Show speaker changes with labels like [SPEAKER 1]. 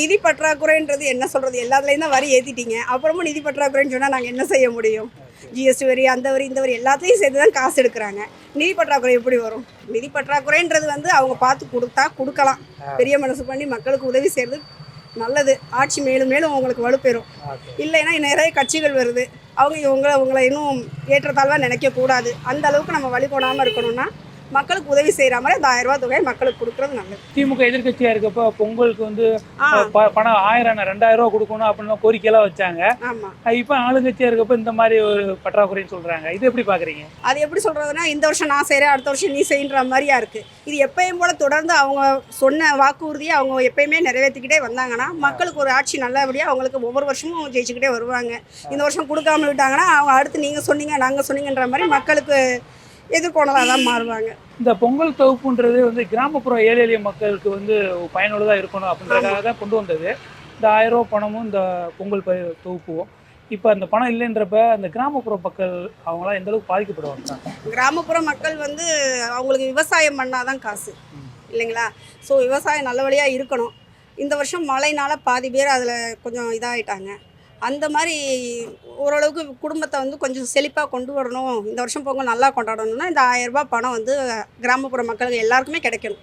[SPEAKER 1] நிதி பற்றாக்குறைன்றது என்ன சொல்கிறது எல்லாத்துலேயும் தான் வரி ஏற்றிட்டீங்க அப்புறமும் நிதி பற்றாக்குறைன்னு சொன்னால் நாங்கள் என்ன செய்ய முடியும்? ஜிஎஸ்டி வரி அந்த வரி இந்த வரி எல்லாத்தையும் சேர்த்து தான் காசு எடுக்கிறாங்க. நிதி பற்றாக்குறை எப்படி வரும்? நிதி பற்றாக்குறைன்றது வந்து அவங்க பார்த்து கொடுத்தா கொடுக்கலாம். பெரிய மனசு பண்ணி மக்களுக்கு உதவி செய்கிறது நல்லது. ஆட்சி மேலும் மேலும் அவங்களுக்கு வலுப்பெறும். இல்லைன்னா நிறைய கட்சிகள் வருது. அவங்க இவங்களை உங்களை இன்னும் ஏற்றத்தாழ்வாக நினைக்கக்கூடாது. அந்த அளவுக்கு நம்ம வழி போடாமல் இருக்கணும்னா மக்களுக்கு உதவி செய்கிற மாதிரி அந்த ஆயிரம் ரூபாய் தொகையை மக்களுக்கு கொடுக்குறது நல்லது.
[SPEAKER 2] திமுக எதிர்க்கட்சியா இருக்கப்ப பொங்கலுக்கு வந்து பணம் ஆயிரம் ரெண்டாயிரம் ரூபா கொடுக்கணும் அப்படின்னு கோரிக்கையெல்லாம் வச்சாங்க. இப்போ ஆளுங்கட்சியா இருக்கப்ப இந்த மாதிரி ஒரு பற்றாக்குறைன்னு சொல்றாங்க. இது எப்படி பாக்குறீங்க?
[SPEAKER 1] அது எப்படி சொல்கிறதுனா இந்த வருஷம் நான் செய்கிறேன் அடுத்த வருஷம் நீ செய்கின்ற மாதிரியா இருக்குது இது எப்பயும் போல் தொடர்ந்து அவங்க சொன்ன வாக்குறுதியை அவங்க எப்பயுமே நிறைவேற்றிக்கிட்டே வந்தாங்கன்னா மக்களுக்கு ஒரு ஆட்சி நல்லபடியாக அவங்களுக்கு ஒவ்வொரு வருஷமும் ஜெயிச்சுக்கிட்டே வருவாங்க. இந்த வருஷம் கொடுக்காம விட்டாங்கன்னா அவங்க அடுத்து நீங்கள் சொன்னீங்க நாங்கள் சொன்னீங்கன்ற மாதிரி மக்களுக்கு எதிர்கோணலாக தான் மாறுவாங்க.
[SPEAKER 2] இந்த பொங்கல் தொகுப்புன்றது வந்து கிராமப்புற ஏழை எளிய மக்களுக்கு வந்து பயனுள்ளதா இருக்கணும் அப்படின்றதுக்காக தான் கொண்டு வந்தது. இந்த ஆயிரம் ரூபாய் பணமும் இந்த பொங்கல் ப தொகுப்பும். இப்போ அந்த பணம் இல்லைன்றப்ப அந்த கிராமப்புற மக்கள் அவங்களாம் எந்த அளவுக்கு பாதிக்கப்படுவாங்க?
[SPEAKER 1] கிராமப்புற மக்கள் வந்து அவங்களுக்கு விவசாயம் பண்ணாதான் காசு. இல்லைங்களா? ஸோ விவசாயம் நல்ல வழியாக இருக்கணும். இந்த வருஷம் மழைனால பாதி பேர் அதில் கொஞ்சம் இதாகிட்டாங்க அந்த மாதிரி ஓரளவுக்கு குடும்பத்தை வந்து கொஞ்சம் செழிப்பாக கொண்டு வரணும். இந்த வருஷம் பொங்கல் நல்லா கொண்டாடணும்னா இந்த ஆயிரம் ரூபாய் பணம் வந்து கிராமப்புற மக்களுக்கு எல்லாருக்குமே கிடைக்கணும்.